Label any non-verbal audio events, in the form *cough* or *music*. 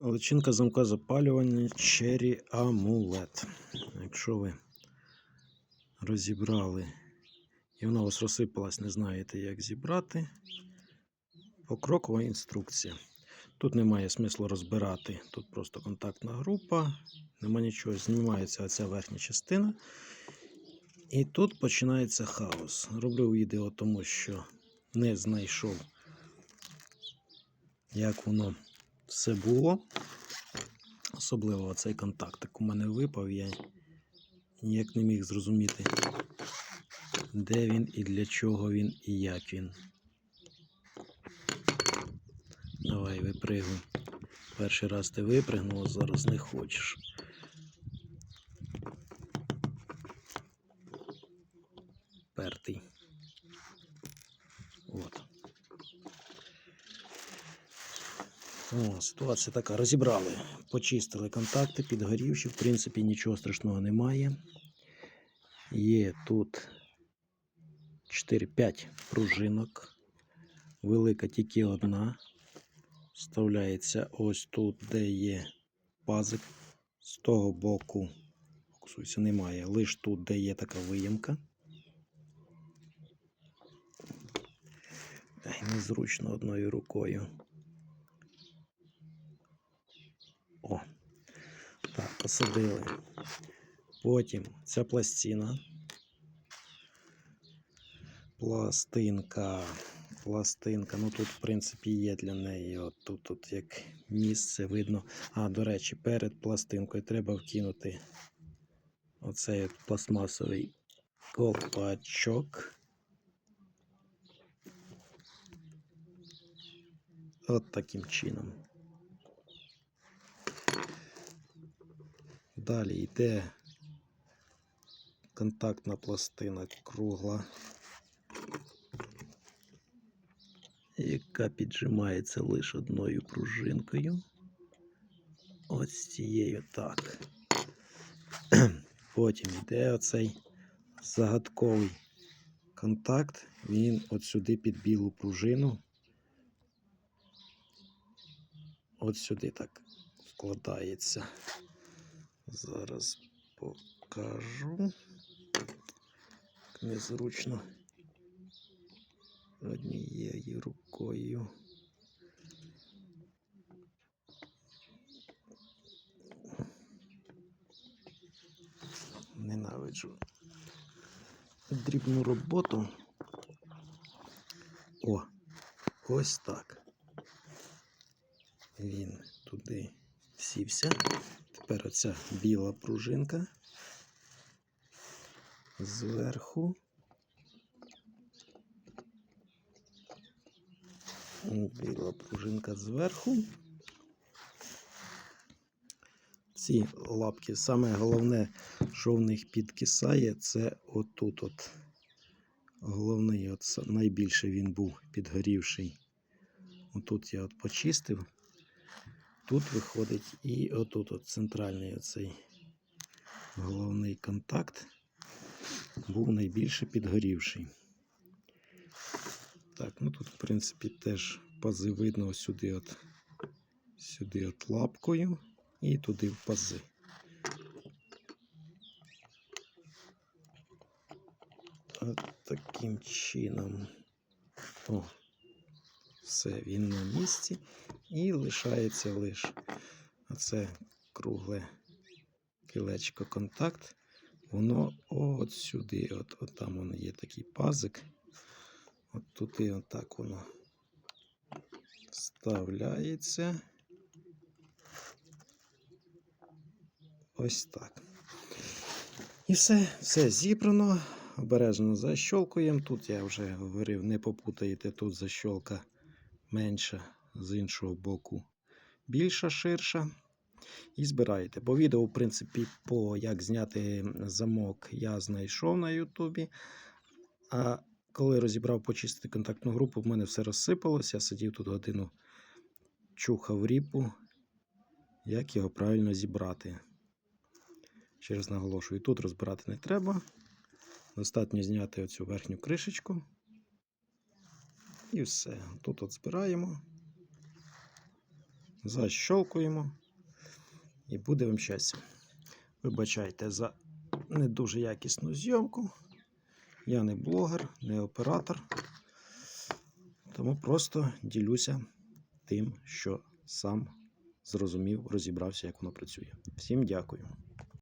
Личинка замка запалювання Cherry Amulet. Якщо ви розібрали і вона у вас розсипалась, не знаєте, як зібрати. Покрокова інструкція. Тут немає смислу розбирати. Тут просто контактна група, нема нічого. Знімається оця верхня частина. І тут починається хаос. Роблю відео, тому що не знайшов, як воно все було. Особливо цей контактик у мене випав, я ніяк не міг зрозуміти, де він і для чого він і як він. Давай, випригуй. Перший раз ти випригнула, зараз не хочеш. Пертий. От. О, ситуація така. Розібрали, почистили контакти, підгорівші. В принципі, нічого страшного немає. Є тут 4-5 пружинок. Велика тільки одна. Вставляється ось тут, де є пазик. З того боку, фокусуйся, немає. Лише тут, де є така виємка. Незручно одною рукою. О, так, посадили. Потім ця пластина. Пластинка. Пластинка. Ну тут, в принципі, є для неї. От тут, тут як місце видно. А, до речі, перед пластинкою треба вкинути оцей пластмасовий колпачок. От таким чином. Далі йде контактна пластина кругла, яка піджимається лише одною пружинкою. Ось цією так. *clears throat* Потім йде оцей загадковий контакт, він от сюди під білу пружину. От сюди так вкладається. Зараз покажу. Незручно однією рукою. Ненавиджу дрібну роботу. О, ось так. Він туди сівся. Тепер оця біла пружинка зверху. Біла пружинка зверху. Ці лапки, саме головне, що в них підкисає, це отут. от. Головний, от найбільше він був підгорівший. Отут я от почистив. Тут виходить і отут от центральний оцей головний контакт був найбільше підгорівший. Так, ну тут, в принципі, теж пази видно сюди от, сюди от лапкою і туди в пази. От таким чином. О, все, він на місці. І лишається лише оце кругле кілечко контакт. Воно от сюди, от, от там воно є такий пазик. От туди отак воно вставляється. Ось так. І все, все зібрано. Обережно защолкуємо. Тут я вже говорив, не попутаєте, тут защолка менша, з іншого боку більша, ширша. І збираєте. Бо відео, в принципі, по як зняти замок, я знайшов на Ютубі. А коли розібрав почистити контактну групу, в мене все розсипалося. Я сидів тут годину, чухав ріпу, як його правильно зібрати. Ще раз наголошую, тут розбирати не треба. Достатньо зняти оцю верхню кришечку. І все. Тут от збираємо. Защолкуємо і буде вам щастя. Вибачайте за не дуже якісну зйомку. Я не блогер, не оператор. Тому просто ділюся тим, що сам зрозумів, розібрався, як воно працює. Всім дякую.